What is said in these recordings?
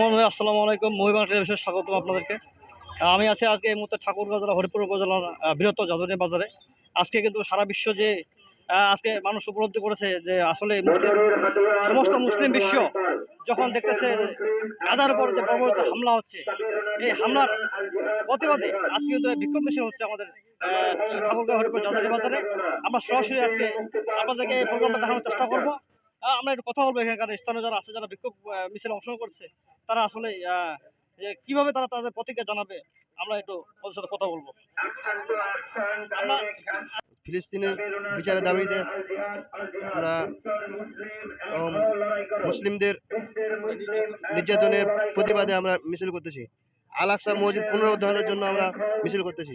বন্ধু আসসালামু আলাইকুম। মহিমা টেলিভিশনে স্বাগতম আপনাদেরকে। আমি আছি আজকে এই মুহূর্তে ঠাকুরগাঁ হরিপুর উপজেলার বৃহত্তর যাদনী বাজারে। আজকে কিন্তু সারা বিশ্ব যে আজকে মানুষ উপলব্ধি করেছে যে আসলে মুসলিম, সমস্ত মুসলিম বিশ্ব যখন দেখতেছে গাজার উপর যে বর্বরত হামলা হচ্ছে, এই হামলার প্রতিবাদে আজকে কিন্তু বিক্ষোভ মিছিল হচ্ছে আমাদের ঠাকুরগাঁ, হরিপুর যাদনী বাজারে। আমরা সরাসরি আজকে আপনাদেরকে এই প্রোগ্রামটা দেখানোর চেষ্টা করব। আমরা একটু কথা বলব এখানকার স্থানীয় যারা আছে, যারা বিক্ষোভ মিছিলে অংশগ্রহণ করছে, তারা আসলে কীভাবে তারা তাদের প্রতিক্রিয়া জানাবে, আমরা একটু ওদের সাথে কথা বলব। ফিলিস্তিনের বিচারের দাবিতে আমরা মুসলিমদের নির্যাতনের প্রতিবাদে আমরা মিছিল করতেছি। আল আকসা মসজিদ পুনরুদ্ধারের জন্য আমরা মিছিল করতেছি।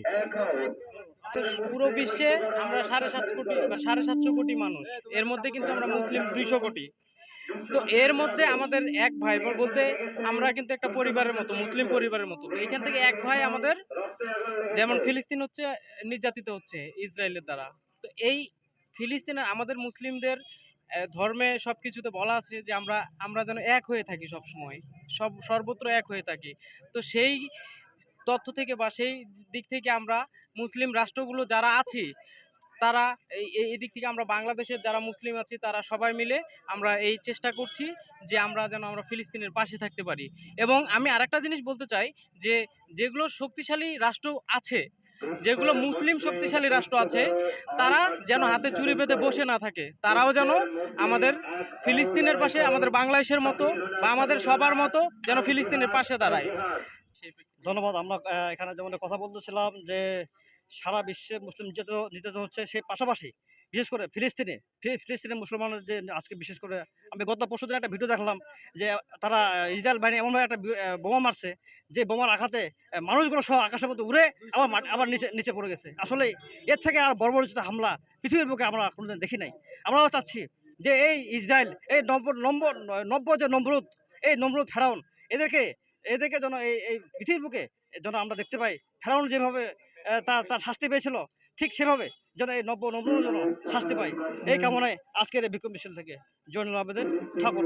পুরো বিশ্বে আমরা সাড়ে সাত কোটি বা সাড়ে সাতশো কোটি মানুষ। এর মধ্যে কিন্তু আমরা মুসলিম দুইশো কোটি। তো এর মধ্যে আমাদের এক ভাই বলতে আমরা কিন্তু একটা পরিবারের মতো, মুসলিম পরিবারের মতো। এখান থেকে এক ভাই আমাদের যেমন ফিলিস্তিন হচ্ছে, নির্যাতিত হচ্ছে ইসরায়েলের দ্বারা। তো এই ফিলিস্তিনের আমাদের মুসলিমদের ধর্মে সব কিছুতে বলা আছে যে আমরা আমরা যেন এক হয়ে থাকি সব সময় সব, সর্বত্র এক হয়ে থাকি। তো সেই তথ্য থেকে বা সেই দিক থেকে আমরা মুসলিম রাষ্ট্রগুলো যারা আছি, তারা এই দিক থেকে আমরা বাংলাদেশের যারা মুসলিম আছি, তারা সবাই মিলে আমরা এই চেষ্টা করছি যে আমরা যেন আমরা ফিলিস্তিনের পাশে থাকতে পারি। এবং আমি আরেকটা জিনিস বলতে চাই যে, যেগুলো শক্তিশালী রাষ্ট্র আছে, যেগুলো মুসলিম শক্তিশালী রাষ্ট্র আছে, তারা যেন হাতে চুরি বেঁধে বসে না থাকে, তারাও যেন আমাদের ফিলিস্তিনের পাশে, আমাদের বাংলাদেশের মতো বা আমাদের সবার মতো যেন ফিলিস্তিনের পাশে দাঁড়ায়। ধন্যবাদ, আমরা এখানে যেমন কথা বলতেছিলাম যে, সারা বিশ্বে মুসলিম নির্যাতিত নির্যাতিত হচ্ছে সেই পাশাপাশি, বিশেষ করে ফিলিস্তিনে, ফি- ফিলিস্তিনের মুসলমানের যে, আজকে বিশেষ করে, আমি গত পরশুদিন একটা ভিডিও দেখলাম যে, তারা ইসরায়েল বাহিনী এমনভাবে একটা বোমা মারছে যে, বোমার আঘাতে মানুষগুলো সহ আকাশের মধ্যে উড়ে আবার আবার নিচে নিচে পড়ে গেছে। আসলে এর থেকে আর বর্বরিত হামলা পৃথিবীর বুকে আমরা কোনোদিন দেখি নাই। আমরাও চাচ্ছি যে, এই ইসরায়েল, এই নম্বর নম্বর নব্য যে নমরুদ এই নমরুদ ফেরাউন, এদেরকে এদেরকে যেন এই এই পৃথিবীর বুকে যেন আমরা দেখতে পাই। ফেরাউন যেভাবে তার তার শাস্তি পেয়েছিল, ঠিক সেভাবে যেন এই নব্য নব্য যেন শাস্তি পাই এই কামনায় আজকের এই বিক্ষোভ মিছিল থেকে জয়নুল আবেদন ঠাকুর